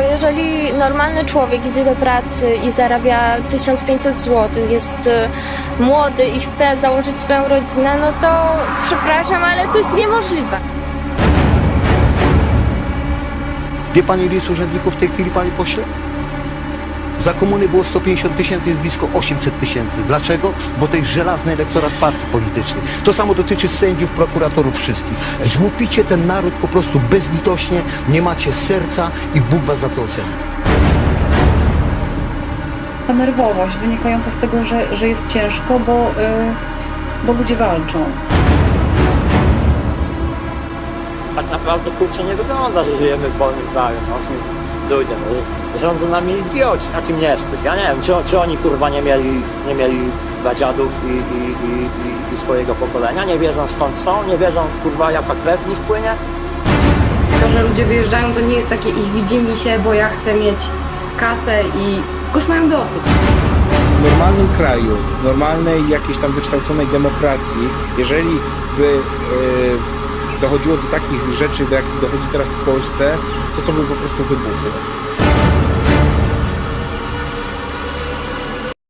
jeżeli normalny człowiek idzie do pracy i zarabia 1500 zł, jest y, młody i chce założyć swoją rodzinę, no to przepraszam, ale to jest niemożliwe. Wie pani, ile jest urzędników w tej chwili, panie pośle? Za komuny było 150 tysięcy, jest blisko 800 tysięcy. Dlaczego? Bo to jest żelazny elektorat partii politycznych. To samo dotyczy sędziów, prokuratorów, wszystkich. Złupicie ten naród po prostu bezlitośnie, nie macie serca i Bóg was za to oceni. ta nerwowość wynikająca z tego, że, że jest ciężko, bo, y, bo ludzie walczą. tak naprawdę kurczę nie wygląda, że żyjemy w wolnym kraju. No, ludzie, rządzą nami idioci, jakim nie wstyd. Ja nie wiem, czy, czy oni kurwa nie mieli, nie mieli dziadów i, i, i, i, i swojego pokolenia, nie wiedzą skąd są, nie wiedzą kurwa jaka krew w nich płynie. To, że ludzie wyjeżdżają, to nie jest takie ich widzimy się, bo ja chcę mieć kasę i już mają dosyć. w normalnym kraju, normalnej jakiejś tam wykształconej demokracji, jeżeli by e, dochodziło do takich rzeczy, do jakich dochodzi teraz w Polsce, to to by po prostu wybuchło.